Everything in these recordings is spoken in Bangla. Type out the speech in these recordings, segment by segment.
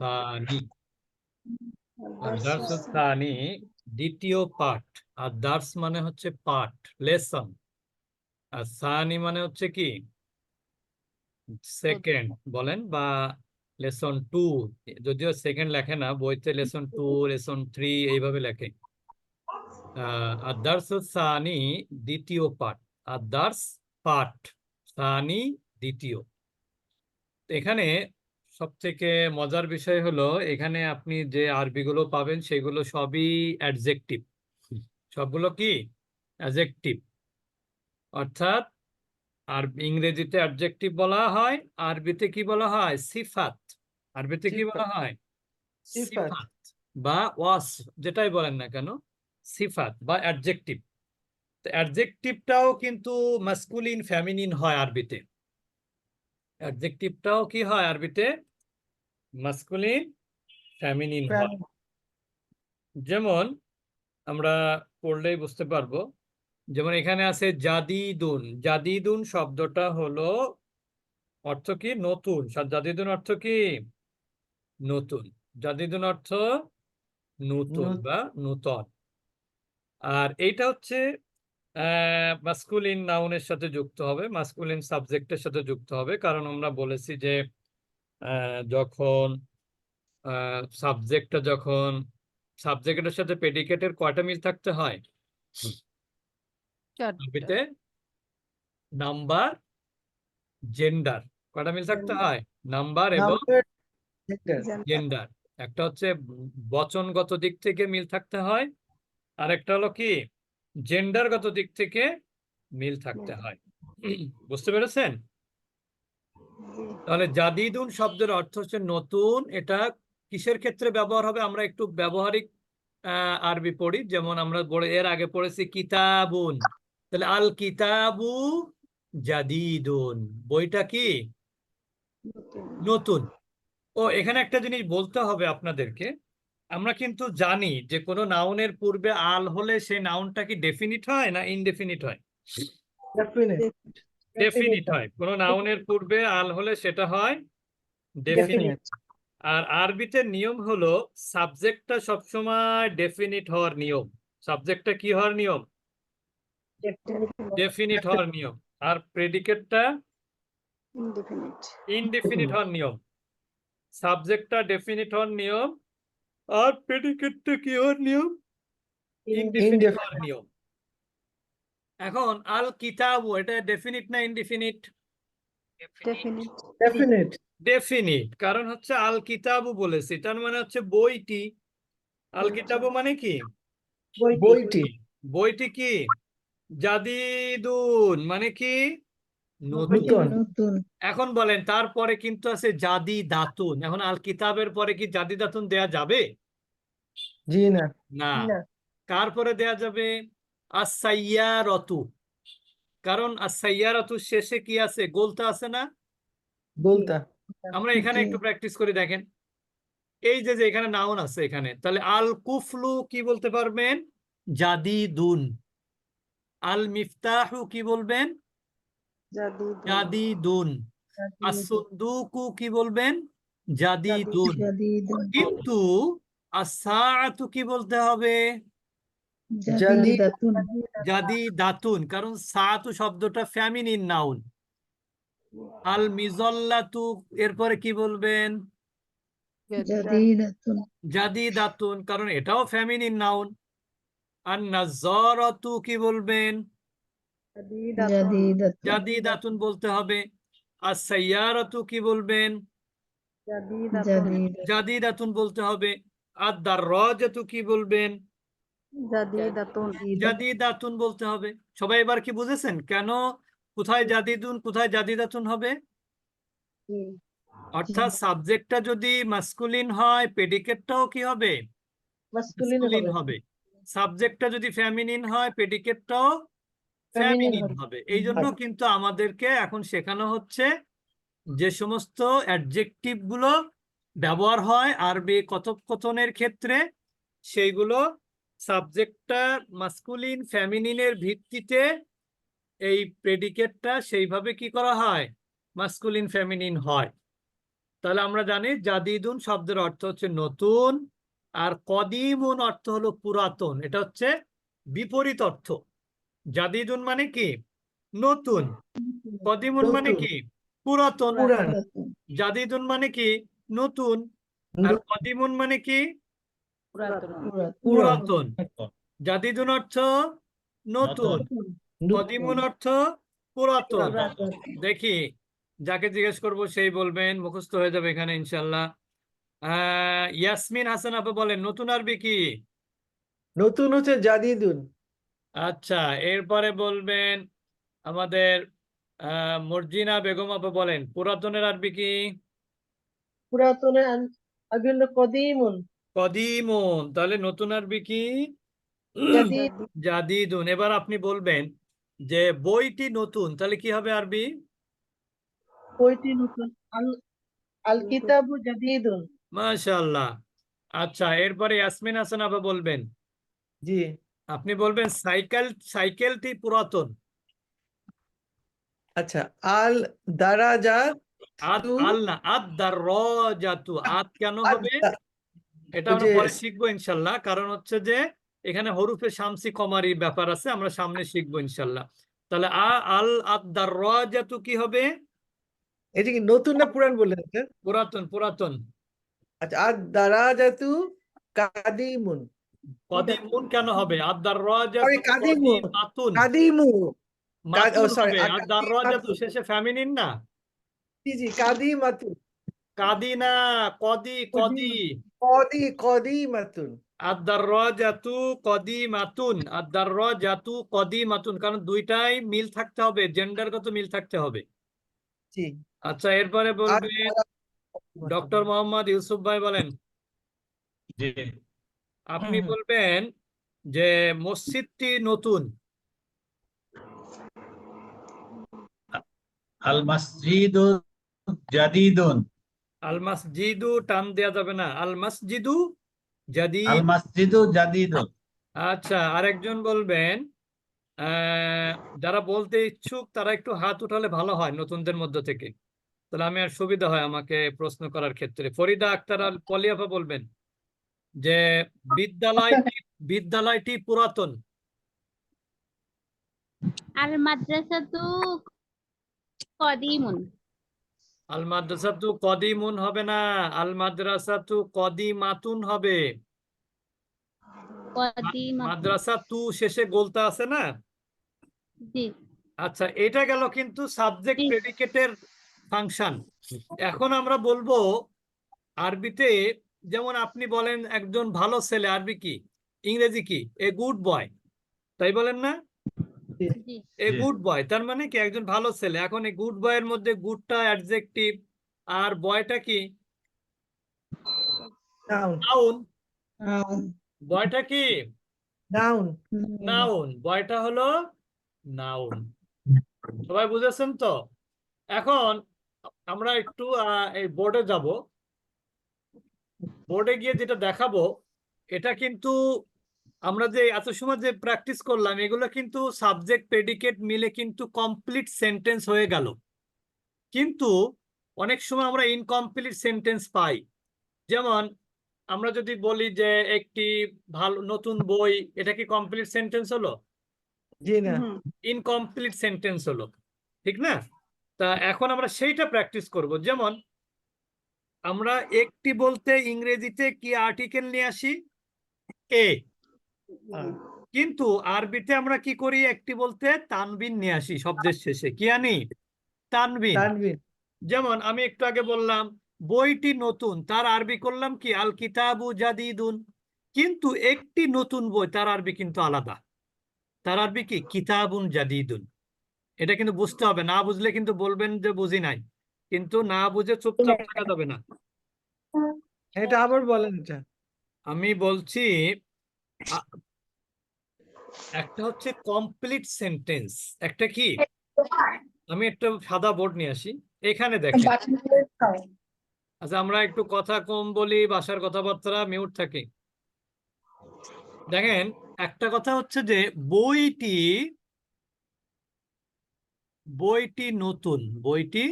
সানি আদার্স সানি দ্বিতীয় পাঠ আর দার্স মানে হচ্ছে পাঠ লেসন আর সানি মানে হচ্ছে কি সেকেন্ড বলেন বা লেসন টু যদিও সেকেন্ড লেখে না বইতে লেসন টু লেসন থ্রি এইভাবে লেখে আদার্স সানি দ্বিতীয় পাঠ আদার্স পাঠ সানি দ্বিতীয় এখানে সব থেকে মজার বিষয় হলো এখানে আপনি যে আরবিগুলো পাবেন সেগুলো সবই অ্যাডজেক্টিভ সবগুলো কি? অ্যাডজেক্টিভ অর্থাৎ আর ইংরেজিতে অ্যাডজেক্টিভ বলা হয় আরবিতে কি বলা হয়? সিফাত আরবিতে কি বলা হয়? সিফাত। বা ওয়াস যেটাই বলেন না কেন সিফাত বা অ্যাডজেক্টিভ তো অ্যাডজেক্টিভটাও কিন্তু মাস্কুলিন ফেমিনিন হয় আরবিতে। অ্যাডজেক্টিভটাও কি হয় আরবিতে? মাস্কুলিন ফেমিনিন হয়। যেমন আমরা পড়লেই বুঝতে পারব যেমন এখানে আছে জাদিদুন। জাদিদুন শব্দটা হলো অর্থ কি? নতুন। জাদিদুন অর্থ কি? নতুন। জাদিদুন অর্থ নতুন। বা নূতন। আর এইটা হচ্ছে মাস্কুলিন নাউনের সাথে যুক্ত হবে মাস্কুলিন সাবজেক্টের সাথে যুক্ত হবে। কারণ আমরা বলেছি যে আহ, যখন সাবজেক্টটা যখন সাবজেক্টের সাথে পেডিকেটের কয়টা মিল থাকতে হয়? আরবিতে নাম্বার জেন্ডার কয়টা মিল থাকতে হয়? নাম্বার এবং. জেন্ডার একটা হচ্ছে বচনগত দিক থেকে মিল থাকতে হয় আর একটা হলো কি? জেন্ডারগত দিক থেকে মিল থাকতে হয়। বুঝতে পেরেছেন? তাহলে জাদিদুন শব্দের অর্থ হচ্ছে নতুন। এটা কিসের ক্ষেত্রে ব্যবহার হবে? আমরা একটু ব্যবহারিক আহ, আরবি পড়ি। যেমন আমরা এর আগে পড়েছি কিতাবুন। তাহলে আল কিতাবু জাদিদুন। বইটা কি? নতুন। ও এখানে একটা জিনিস বলতে হবে আপনাদেরকে। আমরা কিন্তু জানি যে কোনো নাউনের পূর্বে আল হলে সেই নাউনটা কি ডেফিনিট হয় না ইনডেফিনিট হয়? ডেফিনিট হয়। কোনো নাউনের পূর্বে আল হলে সেটা হয় ডেফিনিট আর আরবিতে নিয়ম হলো সাবজেক্টটা সবসময় ডেফিনিট হওয়ার নিয়ম। সাবজেক্টটা কি হওয়ার নিয়ম? ডেফিনিট হওয়ার নিয়ম। আর প্রেডিকেটটা ইনডেফিনিট হওয়ার নিয়ম। সাবজেক্টটা ডেফিনিট হওয়ার নিয়ম। আর প্রেডিকেটটা কি হওয়ার নিয়ম? Indefinite Indefinite. হওয়ার নিয়ম। এখন আল কিতাবু এটা ডেফিনিট না ইনডেফিনিট Definite. ডেফিনিট কারণ হচ্ছে আল কিতাবু বলেছে। তার মানে হচ্ছে বইটি। আল কিতাবু মানে কি? বইটি। বইটি কি? জাদিদুন মানে কি? নতুন নতুন। এখন বলেন তারপরে কিন্তু আছে জাদি দাতুন। এখন আল কিতাবের পরে কি জাদি দাতুন দেয়া যাবে? জি না। না। কার পরে দেয়া যাবে আসাইয়ারতু কারণ আসাইয়ারতু শেষে কি আছে? গোলতা আছে না? গোলতা। আমরা এখানে একটু প্র্যাকটিস করে দেখেন। এই যে যে এখানে নাউন আছে এখানে তাহলে আল কুফলু কি বলতে পারবেন? জাদিদুন। আল মিফতাহু কি বলবেন? জাদিদুন। আসুন্দুকু কি বলবেন? জাদিদুন। কিন্তু আসাআতু কি বলতে হবে? জাদি দাতুন কারণ সাতু শব্দটা ফ্যামিনিন নাউন। আল মিজল্লাতু এরপরে কি বলবেন? জাদি দাতুন কারণ এটাও ফ্যামিনিন নাউন। আর নাজরতু কি বলবেন? জাদি দাতুন। বলতে হবে। আর সাইয়ারতু কি বলবেন? জাদি দাতুন। বলতে হবে। আর দাররাজাতু কি বলবেন? জাদি দাতুন। বলতে হবে। সবাই এবার কি বুঝেছেন? কেন? কোথায় জাদিদুন কোথায় জাদি দাতুন হবে? অর্থাৎ সাবজেক্টটা যদি মাস্কুলিন হয় প্রেডিকেটটাও কি হবে? মাস্কুলিন হবে। সাবজেক্টটা যদি ফেমিনিন হয় প্রেডিকেটটাও ফেমিনিন হবে। এই জন্য কিন্তু আমাদেরকে এখন শেখানো হচ্ছে যে সমস্ত অ্যাডজেক্টিভগুলো ব্যবহার হয় আরবি কথোপকথনের ক্ষেত্রে সেইগুলো সাবজেক্টটা মাস্কুলিন ফেমিনিনের ভিত্তিতে এই প্রেডিকেটটা সেইভাবে কি করা হয়? মাস্কুলিন ফেমিনিন হয়। তাহলে আমরা জানি জাদিদুন শব্দের অর্থ হচ্ছে নতুন আর কদিমুন অর্থ হলো পুরাতন। এটা হচ্ছে বিপরীত অর্থ। জাদিদুন মানে কি? নতুন। কদিমুন মানে কি? পুরাতন। জাদিদুন মানে কি? নতুন। আর কদিমুন মানে কি? পুরাতন। জাদিদুন অর্থ নতুন। কদিমুন অর্থ পুরাতন। দেখি যাকে জিজ্ঞেস করব সেই বলবেন মুখস্থ হয়ে যাবে এখানে ইনশাল্লাহ। আহ ইয়াসমিন হাসান আপু বলেন নতুন আরবি কি? নতুন হচ্ছে জাদিদুন। আচ্ছা এরপরে বলবেন আমাদের আহ মর্জিনা বেগম আপু বলেন পুরাতনের আরবি কি? পুরাতনের আরবি হলো কদিমুন। কদিমুন তাহলে নতুন আরবি কি? জাদিদুন এবার আপনি বলবেন যে বইটি নতুন তাহলে কি হবে আরবি? বইটি নতুন আল আল কিতাবু জাদিদুন। মাশাআল্লাহ। আচ্ছা এরপরে ইয়াসমিন হাসান আপা বলবেন। জি। আপনি বলবেন সাইকেল সাইকেলটি পুরাতন। আচ্ছা আল দারাজা আদ আল না আদ দাররাজাতু আদ কেন হবে? এটা আমরা পরে শিখব ইনশাল্লাহ। কারণ হচ্ছে যে এখানে হরুফে শামসি কমারি ব্যাপার আছে আমরা সামনে শিখব ইনশাল্লাহ। তাহলে আ আল আদ দাররাজাতু কি হবে? এটা কি নতুন না পুরান বললেন পুরাতন পুরাতন। আচ্ছা আর দারাজাতু কাদিমুন। কদিমুন কেন হবে? আদ দাররাজাতু Sorry, কাদিমু মাতুন। sorry, হবে। আর আদ দাররাজাতু শেষে ফেমিনিন না? জি জি কাদিমাতুন কাদিনা কদি কদি কদি। কদিমাতুন আদ-দাররাজাতু কদিমাতুন আদ-দাররাজাতু কদিমাতুন কারণ দুইটাই মিল থাকতে হবে। জেন্ডারগত মিল থাকতে হবে। জি। আচ্ছা এরপরে বলবে ডক্টর মোহাম্মদ ইউসুফ ভাই বলেন। জি। আপনি হুম, হুম। বলবেন যে মসজিদটি নতুন। আল মাসজিদু জাদিদুন। আল মাসজিদু টান দেয়া যাবে না। আল মাসজিদু জাদিদ। আল মাসজিদু জাদিদুন। আচ্ছা আরেকজন বলবেন আহ, যারা বলতে ইচ্ছুক তারা একটু হাত উঠালে ভালো হয় নতুনদের মধ্য থেকে। তাহলে আমি আর সুবিধা হয় আমাকে প্রশ্ন করার ক্ষেত্রে। ফরিদা আক্তার আল পলিয়াফা বলবেন। যে বিদ্যালয়টি বিদ্যালয়টি পুরাতন। আল মাদ্রাসাতু কদিমুন। আল মাদ্রাসাতু কদিমুন হবে না আল মাদ্রাসাতু কদিমাতুন হবে। মাদ্রাসা তু শেষে গোলতা আছে না? জি। আচ্ছা এটা গেল কিন্তু সাবজেক্ট। প্রেডিকেটের ফাংশন। এখন আমরা বলব আরবিতে যেমন আপনি বলেন একজন ভালো ছেলে আরবি কি? ইংরেজি কি? এ গুড বয় তাই বলেন না? এ গুড বয় তার মানে কি একজন ভালো ছেলে? এখন এই গুড বয়ের মধ্যে গুডটা অ্যাডজেক্টিভ আর বয়টা কি? নাউন নাউন বয়টা কি? নাউন নাউন বয়টা হলো নাউন সবাই বুঝেছেন তো? এখন আমরা একটু আহ, এই বোর্ডে যাব। বোর্ডে গিয়ে যেটা দেখাবো এটা কিন্তু আমরা যে এত সময় যে প্র্যাকটিস করলাম এগুলো কিন্তু সাবজেক্ট প্রেডিকেট মিলে কিন্তু কমপ্লিট সেন্টেন্স হয়ে গেল। কিন্তু অনেক সময় আমরা ইনকমপ্লিট সেন্টেন্স পাই। যেমন আমরা যদি বলি যে একটি ভালো নতুন বই এটা কি কমপ্লিট সেন্টেন্স হলো? জি না। ইনকমপ্লিট সেন্টেন্স হলো। ঠিক না? তা এখন আমরা সেইটা প্র্যাকটিস করব। যেমন আমরা একটি বলতে ইংরেজিতে কি আর্টিকেল নিয়ে আসি? এ কিন্তু আরবিতে আমরা কি করি? একটি বলতে তানবিন নিয়ে আসি শব্দের শেষে। কি আনি? তানবিন। যেমন আমি একটু আগে বললাম বইটি নতুন তার আরবি করলাম কি? আল কিতাবু জাদিদুন। কিন্তু একটি নতুন বই তার আরবি কিন্তু আলাদা। তার আরবি কি? কিতাবুন জাদিদুন। এটা কিন্তু বুঝতে হবে। না বুঝলে কিন্তু বলবেন যে বুঝি নাই। কিন্তু না বুঝে চুপচাপ থাকা যাবে না। এটা আবার বলেন এটা। আমি বলছি একটা হচ্ছে কমপ্লিট সেন্টেন্স একটা কি? আমি একটা সাদা বোর্ড নিয়ে আসি। এখানে দেখেন। আচ্ছা আমরা একটু কথা কম বলি বাসার কথাবার্তা মিউট থাকি। দেখেন একটা কথা হচ্ছে যে বইটি বইটি নতুন। বইটি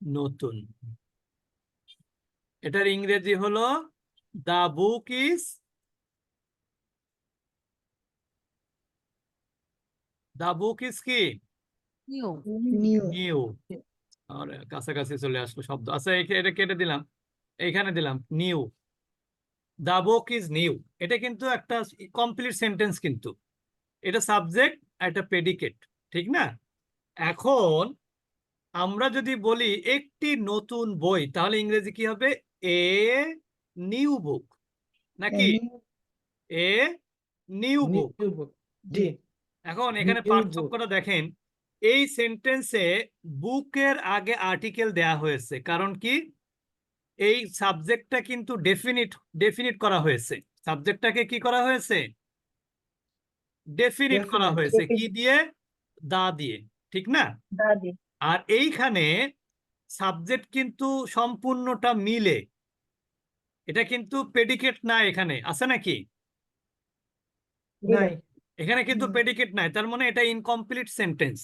নতুন। এটার ইংরেজি হলো the book is the book is কি? নিউ নিউ আর কাছাকাছি চলে আসলো শব্দ। আচ্ছা এটা কেটে দিলাম। এইখানে দিলাম new the book is new এটা কিন্তু একটা কমপ্লিট সেন্টেন্স কিন্তু। এটা সাবজেক্ট একটা প্রেডিকেট ঠিক না? এখন আমরা যদি বলি একটি নতুন বই তাহলে ইংরেজি কি হবে? এ নিউ বুক নাকি? এ নিউ বুক এখন এখানে পার্থক্যটা দেখেন। এই সেন্টেন্সে বুকের আগে আর্টিকেল দেয়া হয়েছে। কারণ কি? এই সাবজেক্টটা কিন্তু ডেফিনিট ডেফিনিট করা হয়েছে। সাবজেক্টটাকে কি করা হয়েছে? ডেফিনিট করা হয়েছে। কি দিয়ে? দা দিয়ে। ঠিক না? দাদি আর এইখানে সাবজেক্ট কিন্তু সম্পূর্ণটা মিলে। এটা কিন্তু প্রেডিকেট না এখানে আছে নাকি? এখানে কিন্তু হুম। প্রেডিকেট নাই তার মানে এটা ইনকমপ্লিট সেন্টেন্স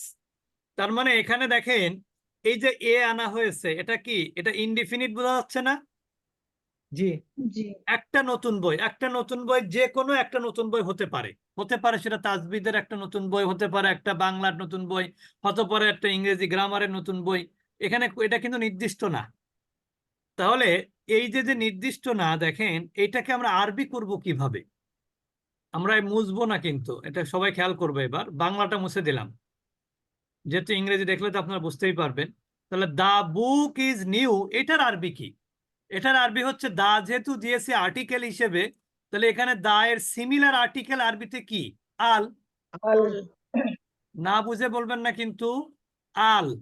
তার মানে এখানে দেখেন এই যে এ আনা হয়েছে এটা কি? এটা ইনডিফিনিট বোঝা যাচ্ছে না? জি। জি। একটা নতুন বই একটা নতুন বই যে কোনো একটা নতুন বই হতে পারে। হতে পারে সেটা তাজবিদের একটা নতুন বই, হতে পারে একটা বাংলার নতুন বই, হতে পারে একটা ইংরেজি গ্রামারের নতুন বই। এখানে এটা কিন্তু নির্দিষ্ট না। তাহলে এই যে যে নির্দিষ্ট না, দেখেন, এটাকে আমরা আরবি করব কীভাবে? আমরা মুছবো না কিন্তু, এটা সবাই খেয়াল করবে এবার। বাংলাটা মুছে দিলাম। যেহেতু ইংরেজি দেখলে তো আপনারা বুঝতেই পারবেন। তাহলে দা বুক ইজ নিউ এটার আরবি কি? এটার আরবি হচ্ছে দা যেহেতু দিয়েছে আর্টিকেল হিসেবে তাহলে এখানে দা এর সিমিলার আর্টিকেল আরবিতে কি? আল। আল। না বুঝে বলবেন না কিন্তু আল।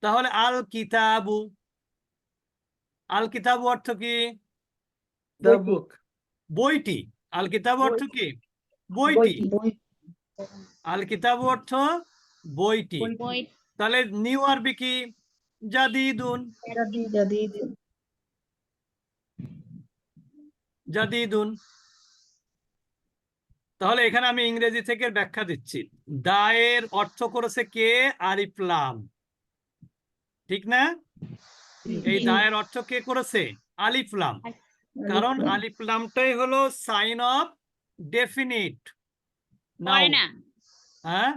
তাহলে আল কিতাবু। আল কিতাবু অর্থ কি? বইটি। বুক। আল কিতাবু অর্থ কি? বইটি। বই আল কিতাবু অর্থ বইটি। বই- বই। তাহলে নিউ আরবি কি? জাদিদুন। জাদিদুন। তাহলে এখানে আমি ইংরেজি থেকে ব্যাখ্যা দিচ্ছি। দায়ের অর্থ করেছে কে? আলিফলাম ঠিক না? এই দায়ের অর্থ কে করেছে? আলিফলাম কারণ আলিফলামটাই হলো সাইন অফ ডেফিনিট। হয় হ্যাঁ?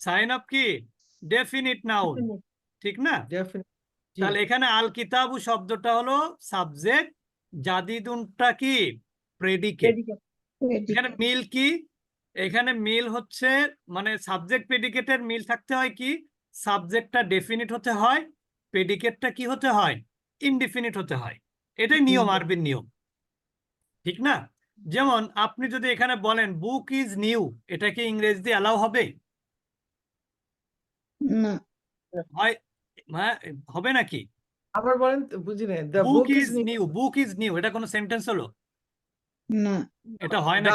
সাইন অফ কি? Definite noun. ঠিক না? তাহলে এখানে আল কিতাবু শব্দটা হলো সাবজেক্ট জাদিদুনটা কি? প্রেডিকেট এখানে মিল কি? এখানে মিল হচ্ছে মানে সাবজেক্ট প্রেডিকেটের মিল থাকতে হয় কি? সাবজেক্টটা ডেফিনিট হতে হয় প্রেডিকেটটা কি হতে হয়? ইনডিফিনিট হতে হয়। এটাই নিয়ম আরবির নিয়ম। ঠিক না? যেমন আপনি যদি এখানে বলেন বুক ইজ নিউ এটা কি ইংরেজি অ্যালাউ হবে? হ্যাঁ, হবে নাকি? আবার বলেন বুঝি না the book is new book is new এটা কোনো সেন্টেন্স হলো? না। এটা হয় না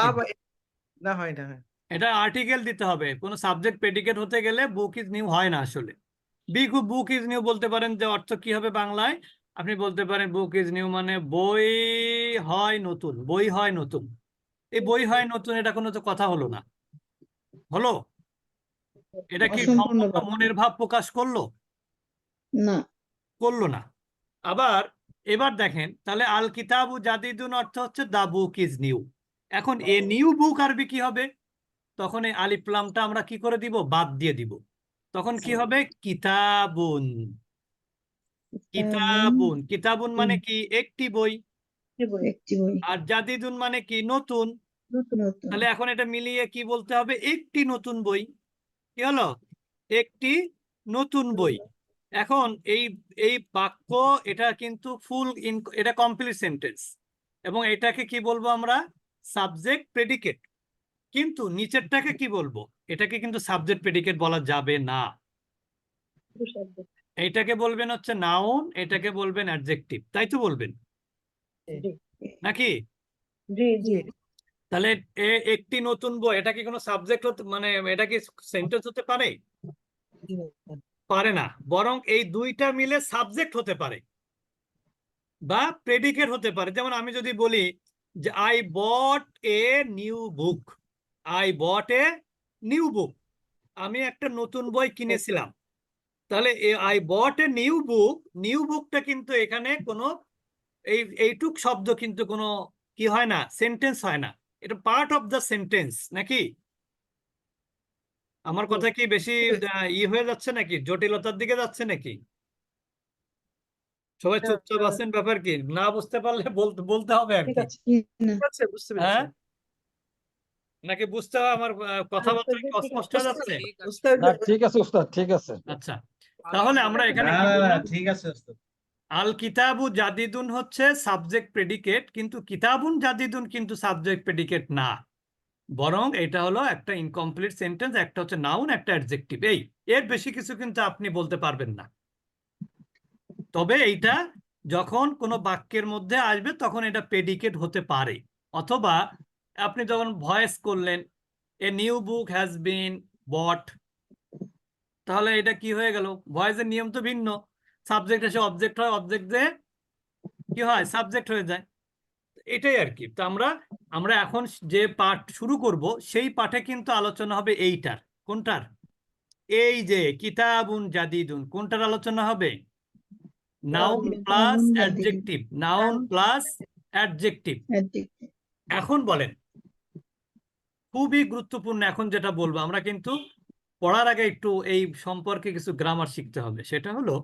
না হয় না এটা আর্টিকেল দিতে হবে কোনো সাবজেক্ট প্রেডিকেট হতে গেলে বুক ইজ নিউ হয় না আসলে। বিগ বুক ইজ নিউ বলতে পারেন যে অর্থ কি হবে বাংলায়? আপনি বলতে পারেন বুক ইজ নিউ মানে বই হয় নতুন বই হয় নতুন। এই বই হয় নতুন এটা কোনো তো কথা হলো না। হলো? এটা কি। মনের ভাব প্রকাশ করল? না। করল না। আবার এবার দেখেন তাহলে আল কিতাবু জাদিদুন অর্থ হচ্ছে দা বুক ইজ নিউ এখন এ নিউ বুক আরবি কি হবে? তখন এই আলিফলামটা আমরা কি করে দিব? বাদ দিয়ে দিব। তখন কি হবে? কিতাবুন। কিতাবুন। কিতাবুন মানে কি? একটি বই। একটি বই আর জাদিদুন মানে কি? নতুন। তাহলে এখন এটা মিলিয়ে কি বলতে হবে? একটি নতুন বই। কি হলো? একটি নতুন বই। এখন এই এই বাক্য এটা কিন্তু ফুল ইন এটা কমপ্লিট সেন্টেন্স এবং এটাকে কি বলব আমরা? সাবজেক্ট প্রেডিকেট কিন্তু নিচেরটাকে কি বলব? এটাকে কিন্তু সাবজেক্ট প্রেডিকেট বলা যাবে না। এটাকে বলবেন হচ্ছে নাউন এটাকে বলবেন অ্যাডজেক্টিভ তাই তো বলবেন? নাকি? জি জি। তাহলে এ একটি নতুন বই এটা কি কোনো সাবজেক্ট হতে মানে এটা কি সেন্টেন্স হতে পারে। পারে না বরং এই দুইটা মিলে সাবজেক্ট হতে পারে বা প্রেডিকেট হতে পারে। যেমন আমি যদি বলি যে I bought a new book I bought a new book আমি একটা নতুন বই কিনেছিলাম। তাহলে I bought a new book new বুকটা কিন্তু এখানে কোনো এই এইটুক শব্দ কিন্তু কোনো কি হয় না সেন্টেন্স হয় না। এটা পার্ট অফ দ্য সেন্টেন্স নাকি? আমার কথা কি বেশি ই হয়ে যাচ্ছে নাকি? জটিলতার দিকে যাচ্ছে নাকি? সবাই না, চুপচাপ আছেন? ব্যাপার কি? না বুঝতে পারলে বলতে বলতে হবে আর কি। হ্যাঁ? নাকি বুঝতে হবে আমার কথাবার্তা কি ঠিক অস্পষ্ট হয়ে যাচ্ছে? ঠিক আছে। উস্তাদ ঠিক আছে। আচ্ছা তাহলে আমরা এখানে? ঠিক আছে আল কিতাবু জাদিদুন হচ্ছে সাবজেক্ট প্রেডিকেট কিন্তু কিতাবুন জাদিদুন কিন্তু সাবজেক্ট প্রেডিকেট না। বরং এটা হলো একটা ইনকমপ্লিট সেন্টেন্স একটা হচ্ছে নাউন একটা অ্যাডজেক্টিভ এই, এর বেশি কিছু কিন্তু আপনি বলতে পারবেন না। তবে এইটা যখন কোনো বাক্যের মধ্যে আসবে, তখন এটা প্রেডিকেট হতে পারে। অথবা আপনি যখন ভয়েস করলেন এ নিউ বুক হ্যাজ বিন বট তাহলে এটা কি হয়ে গেল? ভয়েসের নিয়ম তো ভিন্ন। সাবজেক্ট এসে অবজেক্ট হয় অবজেক্ট দিয়ে কি হয়? সাবজেক্ট হয়ে যায়। এটাই আর কি তো আমরা আমরা এখন যে পাঠ শুরু করব সেই পাঠে কিন্তু আলোচনা হবে এইটার। কোনটার? এই যে কিতাবুন জাদিদুন। কোনটার আলোচনা হবে? Noun plus adjective noun plus adjective এখন বলেন খুবই গুরুত্বপূর্ণ এখন যেটা বলব আমরা কিন্তু পড়ার আগে একটু এই সম্পর্কে কিছু গ্রামার শিখতে হবে। সেটা হলো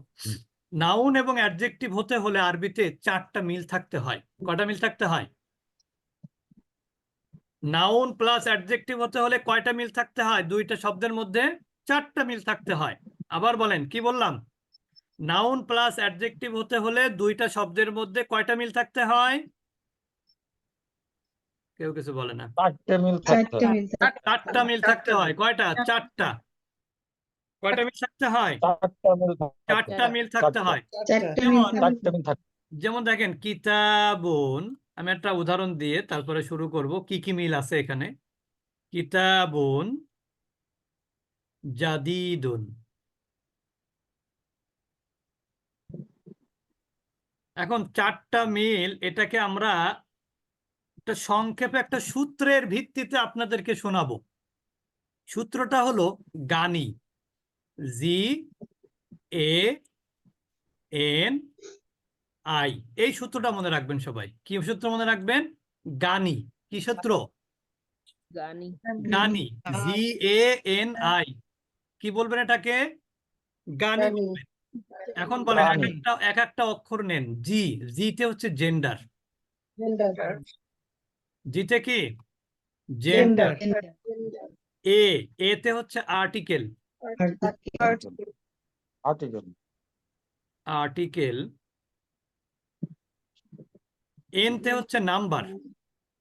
নাউন এবং অ্যাডজেক্টিভ হতে হলে আরবিতে চারটা মিল থাকতে হয়। কয়টা মিল থাকতে হয়? নাউন প্লাস অ্যাডজেক্টিভ হতে হলে কয়টা মিল থাকতে হয়? দুইটা শব্দের মধ্যে চারটা মিল থাকতে হয়। আবার বলেন কি বললাম? নাউন প্লাস অ্যাডজেক্টিভ হতে হলে দুইটা শব্দের মধ্যে কয়টা মিল থাকতে হয়? কেউ কিছু বলে না। চারটে মিল থাকতে চারটে। মিল থাকে। চারটা মিল থাকতে হয়। কয়টা? চারটা। কয়টা মিল থাকতে হয়? চারটা মিল থাকতে হয়। হয়। যেমন দেখেন কিতাবুন আমি একটা উদাহরণ দিয়ে তারপরে শুরু করব। কি কি মিল আছে এখানে? কিতাবুন জাদিদুন। এখন চারটা মিল এটাকে আমরা একটা সংক্ষেপে একটা সূত্রের ভিত্তিতে আপনাদেরকে শোনাবো। সূত্রটা হলো গানি। জি এ এন আই এই সূত্রটা মনে রাখবেন সবাই। কি সূত্র মনে রাখবেন? গানি। কি সূত্র? গানি। গানি। জি এ এন আই কি বলবেন এটাকে? গানি। বলবেন। এখন বলেন এক। একটা এক একটা অক্ষর নেন। জি জিতে হচ্ছে জেন্ডার জিতে কি? জেন্ডার জেন্ডার এ এতে হচ্ছে আর্টিকেল আর্টিকেল আর্টিকেল এনতে হচ্ছে নাম্বার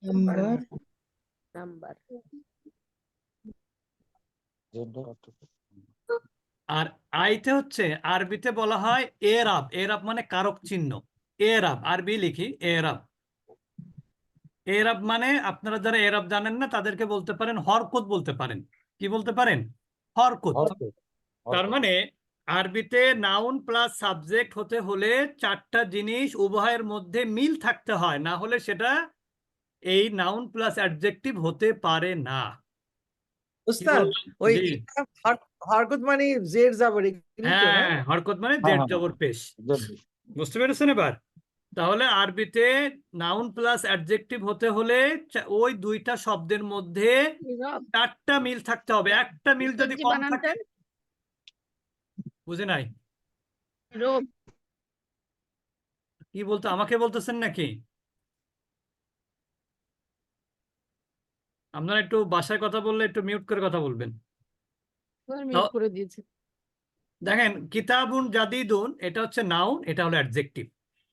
নাম্বার নাম্বার আর আইতে হচ্ছে আরবিতে বলা হয় এরাব এরাব মানে কারক চিহ্ন। এরাব আরবি লিখি এরাব এরাব মানে আপনারা যারা এরাব জানেন না তাদেরকে বলতে পারেন হরকত বলতে পারেন। কি বলতে পারেন? হরকত। তার মানে আরবিতে নাউন প্লাস সাবজেক্ট হতে হলে চারটা জিনিস উভয়ের মধ্যে মিল থাকতে হয় না হলে সেটা এই নাউন প্লাস অ্যাডজেক্টিভ হতে পারে না। উস্তাদ ওই হরকত মানে জের জাবর হ্যাঁ হরকত মানে হ্যাঁ, জেড হ্যাঁ। জবর পেশ। বুঝতে পেরেছেন এবার? তাহলে আরবিতে নাউন প্লাস অ্যাডজেক্টিভ হতে হলে ওই দুইটা শব্দের মধ্যে চারটা মিল থাকতে হবে। একটা মিল যদি কম থাকে বুঝে নাই? কি বলতো আমাকে বলতেছেন নাকি? আপনারা একটু বাসায় কথা বললে একটু মিউট করে কথা বলবেন। মিউট করে দিয়েছে। দেখেন কিতাবুন জাদিদুন এটা হচ্ছে নাউন এটা হলো অ্যাডজেক্টিভ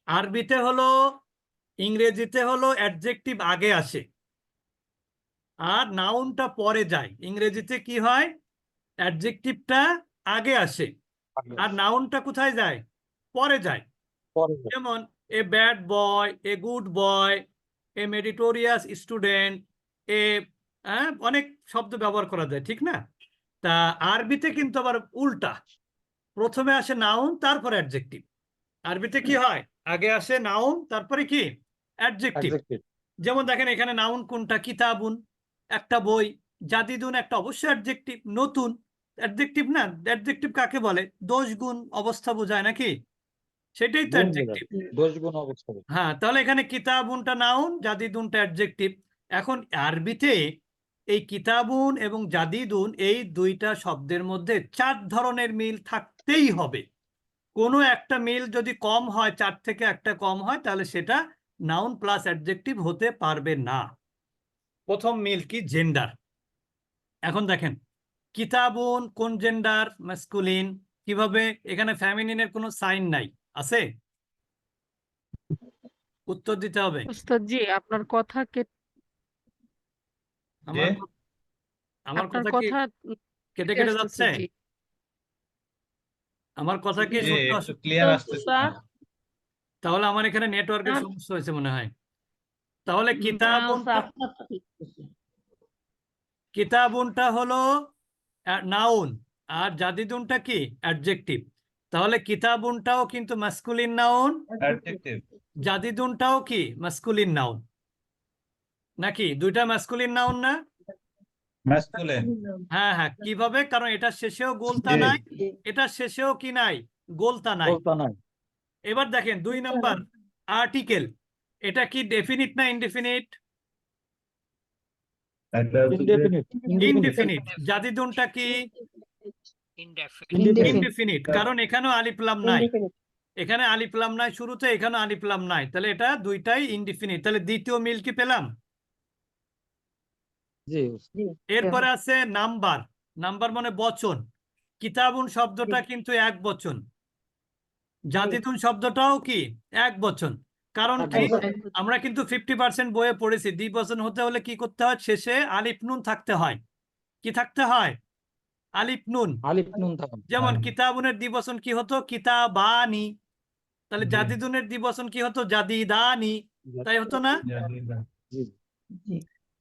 আরবিতে হলো ইংরেজিতে হলো অ্যাডজেক্টিভ আগে আসে। আর নাউনটা পরে যায়। ইংরেজিতে কি হয়? অ্যাডজেক্টিভটা আগে আসে। আর নাউনটা কোথায় যায়? পরে যায়। যেমন a bad boy a good boy a meritorious student a হ্যাঁ, অনেক শব্দ ব্যবহার করা যায় ঠিক না? তা আরবিতে কিন্তু আবার উল্টা। প্রথমে আসে নাউন তারপরে অ্যাডজেক্টিভ আরবিতে কি হয়? আগে আসে নাউন তারপরে কি? অ্যাডজেক্টিভ যেমন দেখেন এখানে নাউন কোনটা? কিতাবুন একটা বই জাদিদুন একটা অবশ্যই অ্যাডজেক্টিভ নতুন। অ্যাডজেক্টিভ না অ্যাডজেক্টিভ কাকে বলে? দোষ গুণ অবস্থা বোঝায় নাকি? সেটাই তো অ্যাডজেক্টিভ দোষ গুণ অবস্থা হ্যাঁ তাহলে এখানে কিতাবুনটা নাউন জাদিদুনটা অ্যাডজেক্টিভ এখন আরবিতে এই কিতাবুন এবং জাদিদুন এই দুইটা শব্দের মধ্যে চার ধরনের মিল থাকতেই হবে। কোনো একটা মিল যদি কম হয় চার থেকে একটা কম হয় তাহলে সেটা নাউন প্লাস অ্যাডজেক্টিভ হতে পারবে না। প্রথম মিল কি? জেন্ডার এখন দেখেন কিতাবুন কোন জেন্ডার মাস্কুলিন কীভাবে? এখানে ফ্যামিলিনের কোনো সাইন নাই। আছে? উত্তর দিতে হবে। জি আপনার কথা আমার কথা কেটে কেটে কেটে যাচ্ছে। আমার কথা কি ক্লিয়ার আসতেছে। তাহলে আমার এখানে নেটওয়ার্কের সমস্যা হয়েছে মনে হয়। তাহলে না, কিতাবুনটা হলো নাউন আর জাদিদুনটা কি? অ্যাডজেক্টিভ তাহলে কিতাবুনটাও কিন্তু মাস্কুলিন নাউন Adjective. জাদিদুনটাও কি? মাস্কুলিন নাউন নাকি? দুইটা মাস্কুলিন নাউন না. হ্যাঁ হ্যাঁ কীভাবে? কারণ এটা শেষেও গোলতা নাই এটা শেষেও কি নাই? গোলতা নাই। এবার দেখেন দুই নাম্বার আর্টিকেল এটা কি ডেফিনিট না ইনডেফিনিট ইনডেফিনিট জাদিদুনটা কি? ইনডেফিনিট ইনডেফিনিট কারণ এখানেও আলিফলাম নাই। এখানে আলিফলাম নাই শুরুতে এখানেও আলিফলাম নাই। তাহলে এটা দুইটাই ইনডেফিনিট তাহলে দ্বিতীয় মিল কি পেলাম? এরপরে আছে নাম্বার। নাম্বার মানে বচন। কিতাবুন শব্দটা কিন্তু এক বচন। জাদিদুন শব্দটাও কি? এক বচন। কারণ কি? আমরা কিন্তু ফিফটি পার্সেন্ট বইয়ে পড়েছি। দ্বিবচন হতে হলে কি করতে হয়? শেষে আলিফ নুন থাকতে হয়। কি থাকতে হয়? আলিফ নুন। আলিফ নুন যেমন হ্যাঁ। কিতাবুনের দ্বিবচন কি হতো? কিতাবানি। তাহলে। জাদিদুনের দ্বিবচন কি হতো? জাদিদানি তাই হতো না? জি।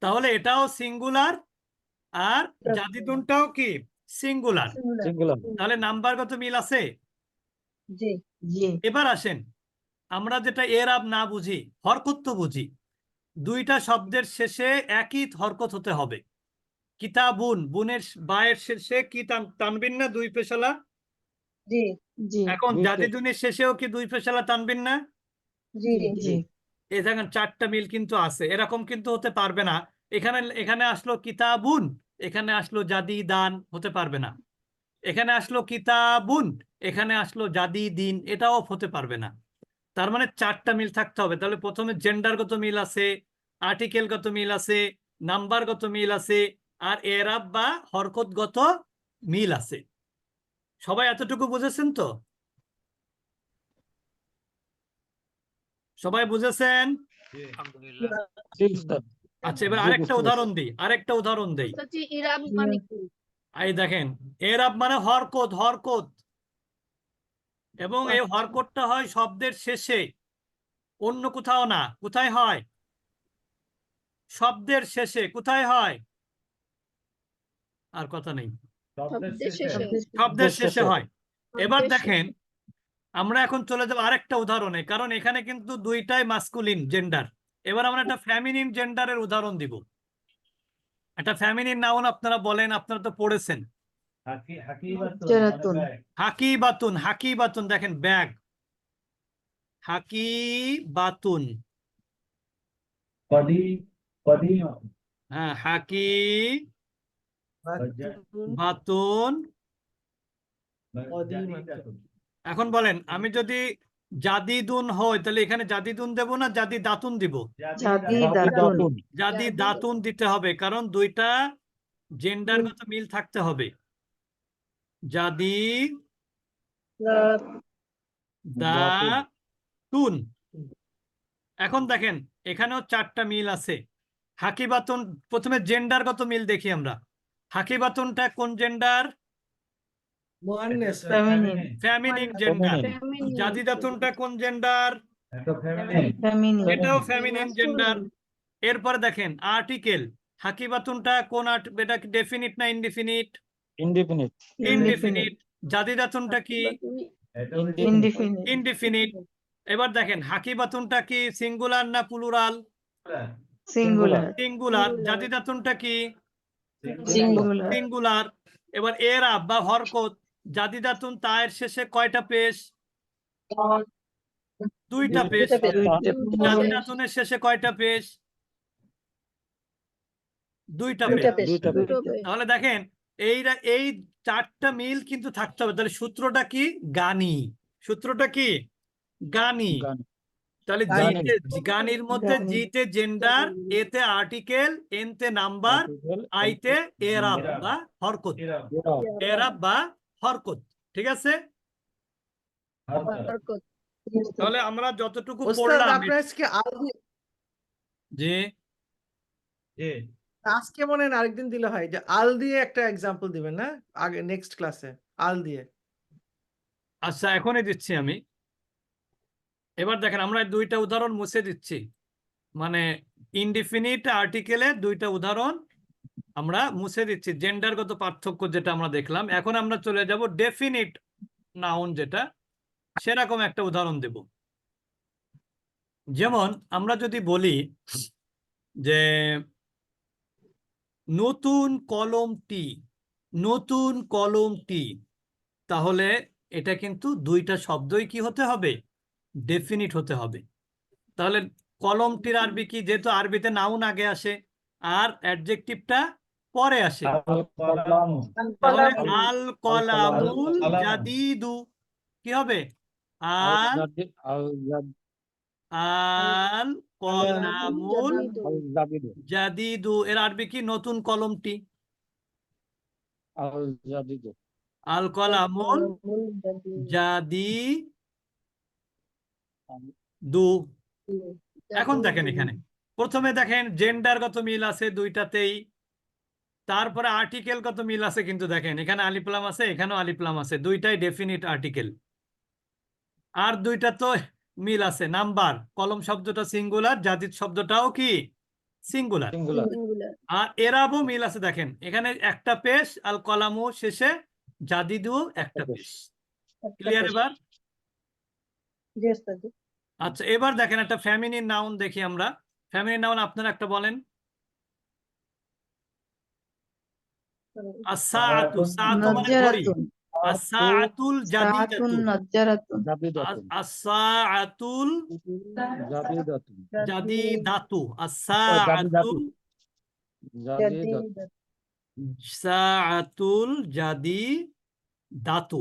তাহলে এটাও সিঙ্গুলার আর জাদিদুনটাও কি? সিঙ্গুলার তাহলে নাম্বারগত মিল আছে? এবার আসেন আমরা যেটা এরাব না বুঝি হরকত তো বুঝি। দুইটা শব্দের শেষে একই হরকত হতে হবে। কিতাবুন বুনের বায়ের শেষে কি টান- টানবেন না দুই পেশালা জি জি। এখন জাদিদুনের শেষেও কি দুই পেশালা টানবেন না? জি জি। এই দেখেন চারটা মিল কিন্তু আছে এরকম কিন্তু হতে পারবে না। এখানে এখানে আসলো কিতাবুন এখানে আসলো জাদি দান হতে পারবে না। এখানে আসলো কিতাবুন এখানে আসলো জাদি দিন এটাও হতে পারবে না। তার মানে চারটা মিল থাকতে হবে। তাহলে প্রথমে জেন্ডারগত মিল আছে আর্টিকেলগত মিল আছে নাম্বারগত মিল আছে আর এরাব বা হরকতগত মিল আছে। সবাই এতটুকু বুঝেছেন তো? সবাই বুঝেছেন? আচ্ছা এবার আরেকটা উদাহরণ দিই আরেকটা উদাহরণ দেই। ইরাব মানে? এই দেখেন এরাব মানে হরকত হরকত। এবং এই হরকতটা হয় শব্দের শেষে অন্য কোথাও না কোথায় হয়? শব্দের শেষে কোথায় হয়? আর কথা নেই। শব্দের শেষে। হয়। এবার দেখেন আমরা এখন চলে যাব আরেকটা উদাহরণে কারণ এখানে কিন্তু দুইটাই মাস্কুলিন জেন্ডার এবার আমরা একটা ফ্যামিনিন জেন্ডারের উদাহরণ দিব। একটা ফ্যামিনিন নাউন আপনারা বলেন আপনারা তো পড়েছেন। হাকি বাতুন হাকি বাতুন দেখেন ব্যাগ। হাকি বাতুন হ্যাঁ হাকি বাতুন এখন বলেন আমি যদি জাদিদুন হয় তাহলে এখানে জাদিদুন দেব না জাদি দাতুন দিব? জাদি দাতুন দাতুন দাতুন দিতে হবে কারণ দুইটা জেন্ডারগত মিল থাকতে হবে। জাদি দা তুন এখন দেখেন এখানেও চারটা মিল আছে। হাকিবাতুন প্রথমে জেন্ডারগত মিল দেখি আমরা। হাকিবাতুনটা কোন জেন্ডার মুয়ান্নাস ফেমিনিন জেন্ডার. কোন জেন্ডার এটাও ফেমিনিন জেন্ডার এরপরে দেখেন আর্টিকেল হাকিবাতুনটা কোন এটা ডেফিনিট না ইনডিফিনিট ইনডেফিনিট ইনডিফিনিট জাদিদাতুনটা কি? ইনডিফিনিট ইনডিফিনিট এবার দেখেন হাকিবাতুনটা কি সিঙ্গুলার না প্লুরাল সিঙ্গুলার সিঙ্গুলার জাদিদাতুনটা কি? সিঙ্গুলার সিঙ্গুলার এবার এরাব বা হরকত জাদিদাতুন তায়ের শেষে কয়টা পেশ? দুইটা পেশ। জাদিদাতুনের শেষে কয়টা পেশ? দুইটা পেশ। তাহলে দেখেন এই এই চারটা মিল কিন্তু থাকতে হবে। তাহলে সূত্রটা কি? গানি। সূত্রটা কি? গানি। তাহলে। জিতে গানির মধ্যে। জিতে জেন্ডার এতে আর্টিকেল এনতে নাম্বার আইতে এরাব। বা হরকত। এরাব বা হরকত ঠিক আছে। তাহলে আমরা যতটুকু পড়লাম আপনার আল দিয়ে জি। আজকে মনে হয় আরেকদিন দিলে হয় যে আল দিয়ে একটা এক্সাম্পল দিবেন না? আগে নেক্সট ক্লাসে আল দিয়ে। আচ্ছা এখনই দিচ্ছি আমি। এবার দেখেন আমরা দুইটা উদাহরণ মুছে দিচ্ছি। মানে ইনডিফিনিট আর্টিকেলে দুইটা উদাহরণ আমরা মুছে দিচ্ছি। জেন্ডারগত পার্থক্য যেটা আমরা দেখলাম। এখন আমরা চলে যাব ডেফিনিট নাউন যেটা, সেরকম একটা উদাহরণ দেব। যেমন আমরা যদি বলি যে নতুন কলমটি নতুন কলমটি তাহলে এটা কিন্তু দুইটা শব্দই কি হতে হবে? ডেফিনিট হতে হবে। তাহলে কলমটির আরবি কি? যেহেতু আরবিতে নাউন আগে আসে, আর অ্যাডজেক্টিভটা পরে আসে। আল তাহলে আল কলামুল জাদিদু। কি হবে? আল আল কলামুল জাদিদু। এর আরবি কি? নতুন কলমটি। আল জাদিদু। আল কলামুল জাদি দু এখন দেখেন এখানে। প্রথমে দেখেন জেন্ডারগত মিল আছে দুইটাতেই। তারপরে আর্টিকেল কত মিল আছে কিন্তু দেখেন এখানে আলিপ্লাম আছে এখানেও আলিপ্লাম আছে দুইটাই ডেফিনিট আর্টিকেল আর দুইটা তো মিল আছে নাম্বার কলম শব্দটা সিঙ্গুলার জাতির শব্দটাও কি? সিঙ্গুলার। আর এরাবও মিল আছে দেখেন এখানে একটা পেশ আল কলামু শেষে জাদিদু একটা পেশ। ক্লিয়ার এবার। আচ্ছা এবার দেখেন একটা ফ্যামিলিন নাউন দেখি আমরা। ফ্যামিলিন নাউন আপনারা একটা বলেন। আসাআতু সাআতু মানে ঘড়ি আসাআতুল জাদিদাতু। আসাআতুল। জাদিদাতু। আসাআতুল সাআতুল জাদিদাতু দাতু।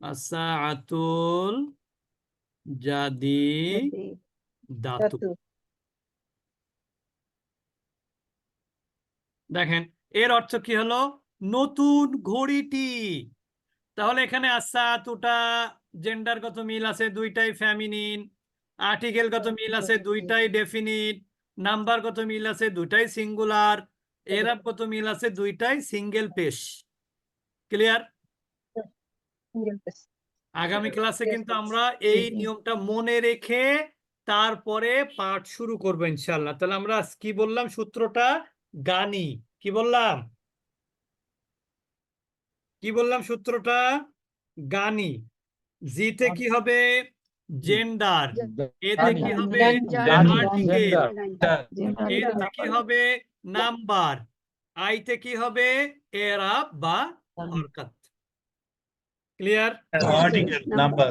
আসাআতুল দাতু। দেখেন এর অর্থ কি হলো? নতুন ঘড়িটি। তাহলে এখানে আসাতুটা জেন্ডারগত মিল আছে দুইটাই ফ্যামিনিন আর্টিকেলগত মিল আছে দুইটাই ডেফিনিট নাম্বারগত মিল আছে দুইটাই সিঙ্গুলার এরাবগত মিল আছে দুইটাই সিঙ্গেল পেশ ক্লিয়ার আগামী ক্লাসে কিন্তু আমরা এই। নিয়মটা মনে রেখে তারপরে পাঠ শুরু করব ইনশাল্লাহ তাহলে আমরা কি বললাম? সূত্রটা গানি কি বললাম? কি বললাম সূত্রটা? গানি। জিতে কি হবে? জেন্ডার এতে কি হবে. এতে কি? হবে? নাম্বার আইতে কি হবে? এরাব বা হরকত ক্লিয়ার আর্টিকেল নাম্বার.